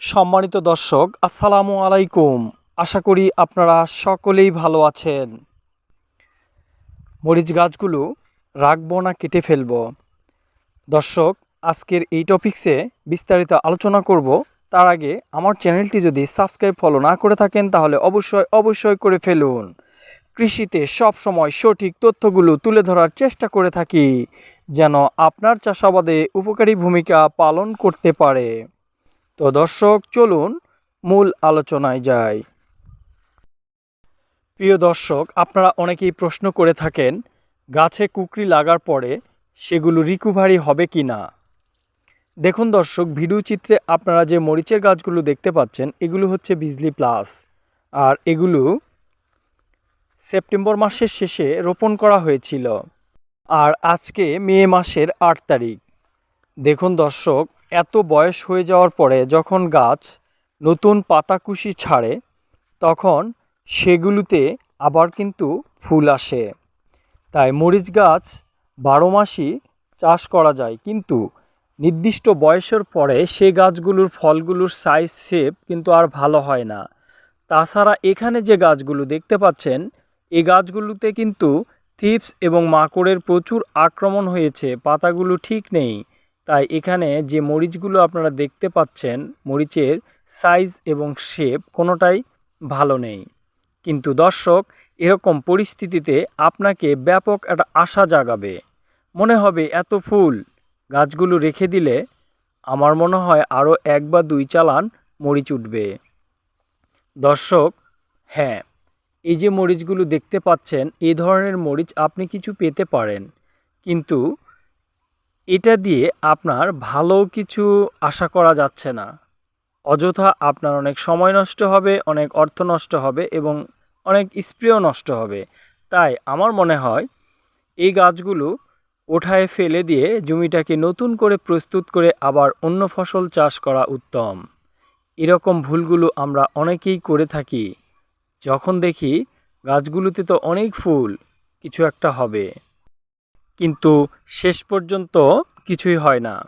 সম্মানিত দর্শক, আসসালামু আলাইকুম। আশা করি আপনারা সকলেই ভালো আছেন। মরিচ গাছগুলো রাখব না, কেটে ফেলব। দর্শক, আজকের এই টপিকসে বিস্তারিত আলোচনা করব। তার আগে আমার চ্যানেলটি যদি সাবস্ক্রাইব, ফলো না করে থাকেন, তাহলে অবশ্যই অবশ্যই করে ফেলুন। কৃষিতে সব সময় সঠিক তথ্যগুলো তুলে ধরার চেষ্টা করে থাকি, যেন আপনার চাষাবাদে উপকারী ভূমিকা পালন করতে পারে। তো দর্শক, চলুন মূল আলোচনায় যাই। প্রিয় দর্শক, আপনারা অনেকেই প্রশ্ন করে থাকেন, গাছে কুকরি লাগার পরে সেগুলো রিকভারি হবে কি না? দেখুন দর্শক, ভিডিও চিত্রে আপনারা যে মরিচের গাছগুলো দেখতে পাচ্ছেন, এগুলো হচ্ছে বিজলি প্লাস। আর এগুলো সেপ্টেম্বর মাসের শেষে রোপণ করা হয়েছিল। আর আজকে মে মাসের আট তারিখ। দেখুন দর্শক এত বয়স হয়ে যাওয়ার পরে যখন গাছ নতুন পাতাকুশি ছাড়ে, তখন সেগুলোতে আবার কিন্তু ফুল আসে। তাই মরিচ গাছ বারো মাসই চাষ করা যায়, কিন্তু নির্দিষ্ট বয়সের পরে সে গাছগুলোর ফলগুলোর সাইজ শেপ কিন্তু আর ভালো হয় না। তাছাড়া এখানে যে গাছগুলো দেখতে পাচ্ছেন, এই গাছগুলোতে কিন্তু থিপস এবং মাকড়ের প্রচুর আক্রমণ হয়েছে, পাতাগুলো ঠিক নেই। তাই এখানে যে মরিচগুলো আপনারা দেখতে পাচ্ছেন, মরিচের সাইজ এবং শেপ কোনোটাই ভালো নেই। কিন্তু দর্শক, এরকম পরিস্থিতিতে আপনাকে ব্যাপক একটা আশা জাগাবে। মনে হবে এত ফুল, গাছগুলো রেখে দিলে আমার মনে হয় আরও এক বা দুই চালান মরিচ উঠবে। দর্শক হ্যাঁ এই যে মরিচগুলো দেখতে পাচ্ছেন এই ধরনের মরিচ আপনি কিছু পেতে পারেন। কিন্তু এটা দিয়ে আপনার ভালো কিছু আশা করা যাচ্ছে না। অযথা আপনার অনেক সময় নষ্ট হবে, অনেক অর্থ নষ্ট হবে এবং অনেক স্প্রেও নষ্ট হবে। তাই আমার মনে হয় এই গাছগুলো ওঠায় ফেলে দিয়ে জমিটাকে নতুন করে প্রস্তুত করে আবার অন্য ফসল চাষ করা উত্তম। এরকম ভুলগুলো আমরা অনেকেই করে থাকি। যখন দেখি গাছগুলোতে তো অনেক ফুল, কিছু একটা হবে। কিন্তু শেষ পর্যন্ত কিছুই হয় না।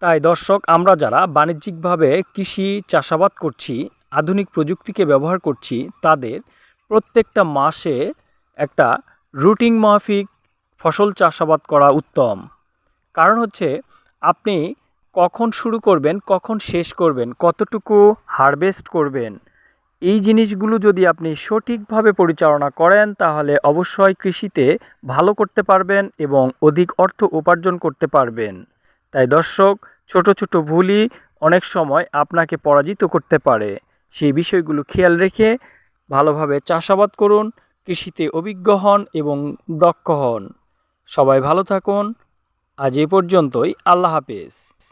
তাই দর্শক, আমরা যারা বাণিজ্যিকভাবে কৃষি চাষাবাদ করছি, আধুনিক প্রযুক্তিকে ব্যবহার করছি, তাদের প্রত্যেকটা মাসে একটা রুটিন মাফিক ফসল চাষাবাদ করা উত্তম। কারণ হচ্ছে, আপনি কখন শুরু করবেন, কখন শেষ করবেন, কতটুকু হারভেস্ট করবেন এই জিনিসগুলো যদি আপনি সঠিকভাবে পরিচালনা করেন, তাহলে অবশ্যই কৃষিতে ভালো করতে পারবেন এবং অধিক অর্থ উপার্জন করতে পারবেন। তাই দর্শক, ছোট ছোট ভুলই অনেক সময় আপনাকে পরাজিত করতে পারে। সেই বিষয়গুলো খেয়াল রেখে ভালোভাবে চাষাবাদ করুন, কৃষিতে অভিজ্ঞ হন এবং দক্ষ হন। সবাই ভালো থাকুন। আজ এ পর্যন্তই। আল্লাহ হাফেজ।